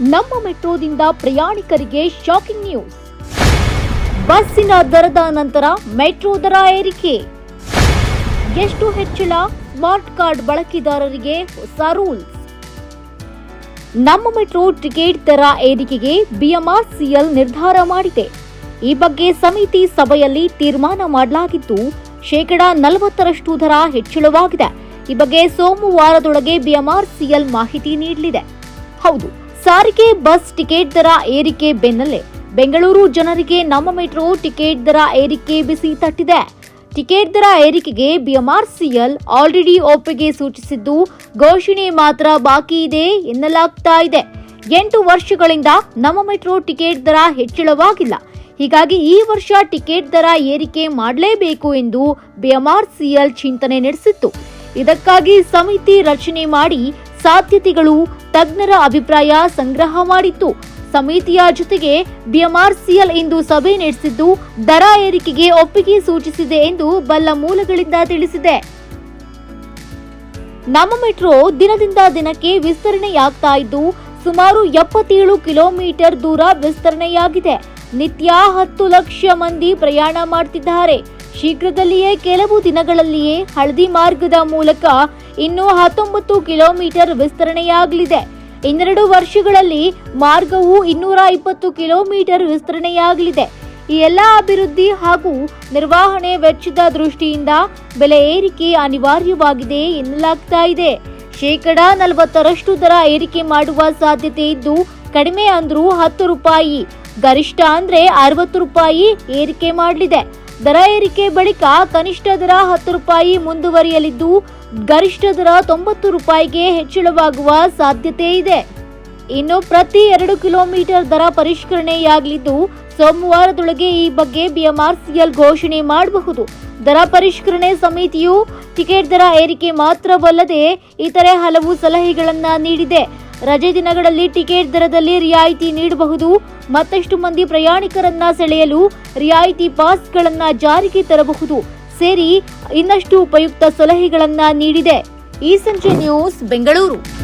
ನಮ್ಮ ಮೆಟ್ರೋದಿಂದ ಪ್ರಯಾಣಿಕರಿಗೆ shocking news ಬಸ್ಸಿನ ದರದ ನಂತರ ಮೆಟ್ರೋ ದರ ಏರಿಕೆ. ಎಷ್ಟು ಹೆಚ್ಚಳ? ಸ್ಮಾರ್ಟ್ ಕಾರ್ಡ್ ಬಳಕೆದಾರರಿಗೆ ಹೊಸ ರೂಲ್ಸ್. ನಮ್ಮ ಮೆಟ್ರೋ ಟಿಕೆಟ್ ದರ ಏರಿಕೆಗೆ ಬಿಎಂಆರ್ಸಿಎಲ್ ನಿರ್ಧಾರ ಮಾಡಿದೆ. ಈ ಬಗ್ಗೆ ಸಮಿತಿ ಸಭೆಯಲ್ಲಿ ತೀರ್ಮಾನ ಮಾಡಲಾಗಿದ್ದು ಶೇಕಡಾ ನಲವತ್ತರಷ್ಟು ದರ ಹೆಚ್ಚಳವಾಗಿದೆ. ಈ ಬಗ್ಗೆ ಸೋಮವಾರದೊಳಗೆ ಬಿಎಂಆರ್ಸಿಎಲ್ ಮಾಹಿತಿ ನೀಡಲಿದೆ. ಹೌದು ಸಾರಿಗೆ ಬಸ್ ಟಿಕೆಟ್ ದರ ಏರಿಕೆ ಬೆನ್ನಲ್ಲೇ ಬೆಂಗಳೂರು ಜನರಿಗೆ ನಮ್ಮ ಮೆಟ್ರೋ ಟಿಕೆಟ್ ದರ ಏರಿಕೆ ಬಿಸಿ ತಟ್ಟಿದೆ. ಟಿಕೆಟ್ ದರ ಏರಿಕೆಗೆ ಬಿಎಂಆರ್ಸಿಎಲ್ ಆಲ್ರೆಡಿ ಒಪ್ಪಿಗೆ ಸೂಚಿಸಿದ್ದು ಘೋಷಣೆ ಮಾತ್ರ ಬಾಕಿ ಇದೆ ಎನ್ನಲಾಗ್ತಾ ಇದೆ. ಎಂಟು ವರ್ಷಗಳಿಂದ ನಮ್ಮ ಮೆಟ್ರೋ ಟಿಕೆಟ್ ದರ ಹೆಚ್ಚಳವಾಗಿಲ್ಲ. ಹೀಗಾಗಿ ಈ ವರ್ಷ ಟಿಕೆಟ್ ದರ ಏರಿಕೆ ಮಾಡಲೇಬೇಕು ಎಂದು ಬಿಎಂಆರ್ಸಿಎಲ್ ಚಿಂತನೆ ನಡೆಸಿತ್ತು. ಇದಕ್ಕಾಗಿ ಸಮಿತಿ ರಚನೆ ಮಾಡಿ ಸಾಧ್ಯತೆಗಳು ತಜ್ಞರ ಅಭಿಪ್ರಾಯ ಸಂಗ್ರಹ ಮಾಡಿತ್ತು. ಸಮಿತಿಯ ಜೊತೆಗೆ ಬಿಎಂಆರ್ಸಿಎಲ್ ಇಂದು ಸಭೆ ನಡೆಸಿದ್ದು ದರ ಏರಿಕೆಗೆ ಒಪ್ಪಿಗೆ ಸೂಚಿಸಿದೆ ಎಂದು ಬಲ್ಲ ಮೂಲಗಳಿಂದ ತಿಳಿಸಿದೆ. ನಮ್ಮ ಮೆಟ್ರೋ ದಿನದಿಂದ ದಿನಕ್ಕೆ ವಿಸ್ತರಣೆಯಾಗ್ತಾ ಇದ್ದು ಸುಮಾರು ಎಪ್ಪತ್ತೇಳು ಕಿಲೋಮೀಟರ್ ದೂರ ವಿಸ್ತರಣೆಯಾಗಿದೆ. ನಿತ್ಯ ಹತ್ತು ಲಕ್ಷ ಮಂದಿ ಪ್ರಯಾಣ ಮಾಡ್ತಿದ್ದಾರೆ. ಶೀಘ್ರದಲ್ಲಿಯೇ ಕೆಲವು ದಿನಗಳಲ್ಲಿಯೇ ಹಳದಿ ಮಾರ್ಗದ ಮೂಲಕ ಇನ್ನೂ ಹತ್ತೊಂಬತ್ತು ಕಿಲೋಮೀಟರ್ ವಿಸ್ತರಣೆಯಾಗಲಿದೆ. ಇನ್ನೆರಡು ವರ್ಷಗಳಲ್ಲಿ ಮಾರ್ಗವು ಇನ್ನೂರ ಇಪ್ಪತ್ತು ಕಿಲೋಮೀಟರ್ ವಿಸ್ತರಣೆಯಾಗಲಿದೆ. ಈ ಎಲ್ಲ ಅಭಿವೃದ್ಧಿ ಹಾಗೂ ನಿರ್ವಹಣೆ ವೆಚ್ಚದ ದೃಷ್ಟಿಯಿಂದ ಬೆಲೆ ಏರಿಕೆ ಅನಿವಾರ್ಯವಾಗಿದೆ ಎನ್ನಲಾಗ್ತಾ ಇದೆ. ಶೇಕಡ ನಲವತ್ತರಷ್ಟು ದರ ಏರಿಕೆ ಮಾಡುವ ಸಾಧ್ಯತೆ ಇದ್ದು, ಕಡಿಮೆ ಅಂದ್ರೂ ಹತ್ತು ರೂಪಾಯಿ, ಗರಿಷ್ಠ ಅಂದ್ರೆ ಅರವತ್ತು ರೂಪಾಯಿ ಏರಿಕೆ ಮಾಡಲಿದೆ. ದರ ಏರಿಕೆ ಬಳಿಕ ಕನಿಷ್ಠ ದರ ಹತ್ತು ರೂಪಾಯಿ ಮುಂದುವರಿಯಲಿದ್ದು, ಗರಿಷ್ಠ ದರ ತೊಂಬತ್ತು ರೂಪಾಯಿಗೆ ಹೆಚ್ಚಳವಾಗುವ ಸಾಧ್ಯತೆ ಇದೆ. ಇನ್ನು ಪ್ರತಿ ಎರಡು ಕಿಲೋಮೀಟರ್ ದರ ಪರಿಷ್ಕರಣೆಯಾಗಲಿದ್ದು, ಸೋಮವಾರದೊಳಗೆ ಈ ಬಗ್ಗೆ ಬಿಎಂಆರ್ಸಿಎಲ್ ಘೋಷಣೆ ಮಾಡಬಹುದು. ದರ ಪರಿಷ್ಕರಣೆ ಸಮಿತಿಯು ಟಿಕೆಟ್ ದರ ಏರಿಕೆ ಮಾತ್ರವಲ್ಲದೆ ಇತರೆ ಹಲವು ಸಲಹೆಗಳನ್ನು ನೀಡಿದೆ. ರಜೆ ದಿನಗಳಲ್ಲಿ ಟಿಕೆಟ್ ದರದಲ್ಲಿ ರಿಯಾಯಿತಿ ನೀಡಬಹುದು. ಮತ್ತಷ್ಟು ಮಂದಿ ಪ್ರಯಾಣಿಕರನ್ನ ಸೆಳೆಯಲು ರಿಯಾಯಿತಿ ಪಾಸ್ಗಳನ್ನ ಜಾರಿಗೆ ತರಬಹುದು. ಸೇರಿ ಇನ್ನಷ್ಟು ಉಪಯುಕ್ತ ಸಲಹೆಗಳನ್ನ ನೀಡಿದೆ. ಈ ಸಂಜೆ ನ್ಯೂಸ್ ಬೆಂಗಳೂರು.